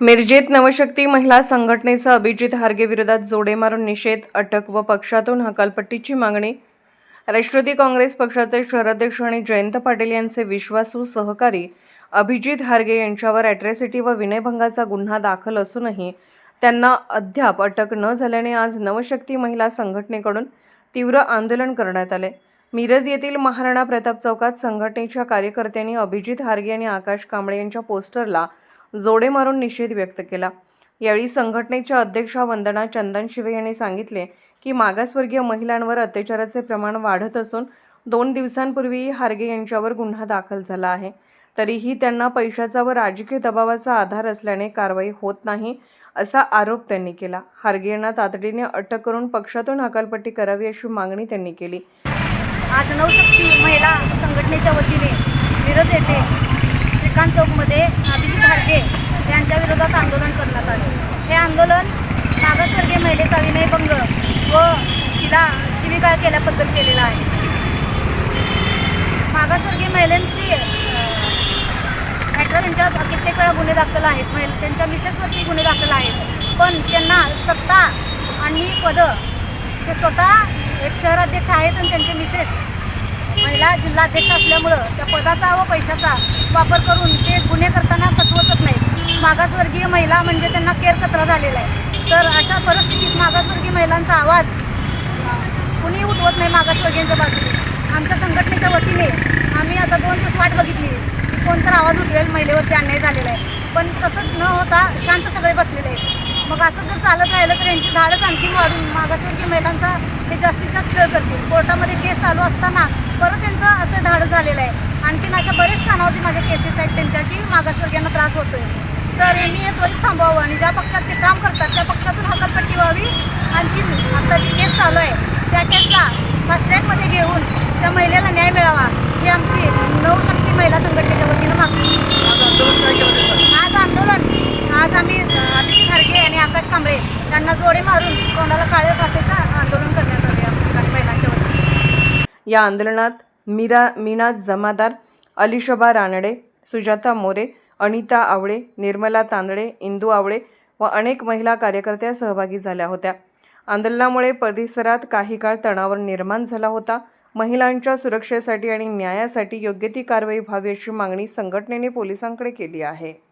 मिरजेत नवशक्ती महिला संघटनेचा अभिजित हार्गेविरोधात जोडे मारून निषेध अटक व पक्षातून हकालपट्टीची मागणी. राष्ट्रवादी काँग्रेस पक्षाचे शहराध्यक्ष आणि जयंत पाटील यांचे विश्वासू सहकारी अभिजित हार्गे यांच्यावर ॲट्रॅसिटी व विनयभंगाचा गुन्हा दाखल असूनही त्यांना अद्याप अटक न झाल्याने आज नवशक्ती महिला संघटनेकडून तीव्र आंदोलन करण्यात आले. मिरज येथील महाराणा प्रताप चौकात संघटनेच्या कार्यकर्त्यांनी अभिजित हार्गे आणि आकाश कांबळे यांच्या पोस्टरला जोडे मारून निषेध व्यक्त केला. यावेळी संघटनेच्या अध्यक्षा वंदना चंदन शिवे यांनी सांगितले की मागासवर्गीय महिलांवर अत्याचाराचे प्रमाण वाढत असून दोन दिवसांपूर्वी हार्गे यांच्यावर गुन्हा दाखल झाला आहे. तरीही त्यांना पैशाचा व राजकीय दबावाचा आधार असल्याने कारवाई होत नाही असा आरोप त्यांनी केला. हार्गे यांना तातडीने अटक करून पक्षातून हकालपट्टी करावी अशी मागणी त्यांनी केली. आज नवशक्ती महिला संघटनेच्या वतीने मिरज येथे श्रीकांत चौकमध्ये अभिजित हार्गे यांच्या विरोधात आंदोलन करण्यात आले. हे आंदोलन मागासवर्गीय महिलेचा विनयभंग व तिला शिवीगाळ केल्याबद्दल केलेलं आहे. मागासवर्गीय महिलांची ॲट्रा त्यांच्यावर कित्येक वेळा गुन्हे दाखल आहेत. महिला त्यांच्या मिसेसवरती गुन्हे दाखल आहेत. पण त्यांना सत्ता आणि पदं ते स्वतः एक शहराध्यक्ष आहेत आणि त्यांचे मिसेस महिला जिल्हाध्यक्ष असल्यामुळं त्या पदाचा व पैशाचा वापर करून ते गुन्हे करताना कचवचत नाहीत. मागासवर्गीय महिला म्हणजे त्यांना केर कचरा झालेला आहे. तर अशा परिस्थितीत मागासवर्गीय महिलांचा आवाज कुणी उठवत नाही मागासवर्गीयांच्या बाजूने. आमच्या संघटनेच्या वतीने आम्ही आता दोन दिवस वाट बघितली कोण कोणतर आवाज उठवेल महिलेवरती अन्याय झालेला आहे. पण तसंच न होता शांत सगळे बसलेले आहेत. मग असं जर चालत राहिलं तर यांची धाडच आणखी वाढून मागासवर्गीय महिलांचा हे जास्तीत जास्त छळ करतील. कोर्टामध्ये केस चालू असताना परत त्यांचं असं धाडस झालेलं आहे. आणखीन अशा बरेच कानावरती माझ्या केसेस आहेत त्यांच्या की मागासवर्गीयांना त्रास होतोय. तर यांनी हे त्वरित थांबवावं आणि ज्या पक्षात ते काम करतात त्या पक्षातून हकालपट्टी व्हावी. आणखीन आता जी केस चालू आहे त्या केसला फास्ट ट्रॅकमध्ये घेऊन त्या महिलेला न्याय मिळावा ही आमची नवशक्ती महिला संघटनेच्या वतीनं मागणी. आज आंदोलन आज आम्ही अ, अभिजित खारगे आणि आकाश कांबळे यांना जोडे मारून तोंडाला काळे फासायचं आंदोलन करण्यात आले या ठिकाणी महिलांच्या वतीने या आंदोलनात मीरा मीना जमादार अलिशबा रानडे सुजाता मोरे अनिता आवळे निर्मला तांदळे इंदू आवळे व अनेक महिला कार्यकर्त्या सहभागी झाल्या होत्या. आंदोलनामुळे परिसरात काही काळ तणाव निर्माण झाला होता. महिलांच्या सुरक्षेसाठी आणि न्यायासाठी योग्य ती कारवाई व्हावी अशी मागणी संघटनेने पोलिसांकडे केली आहे.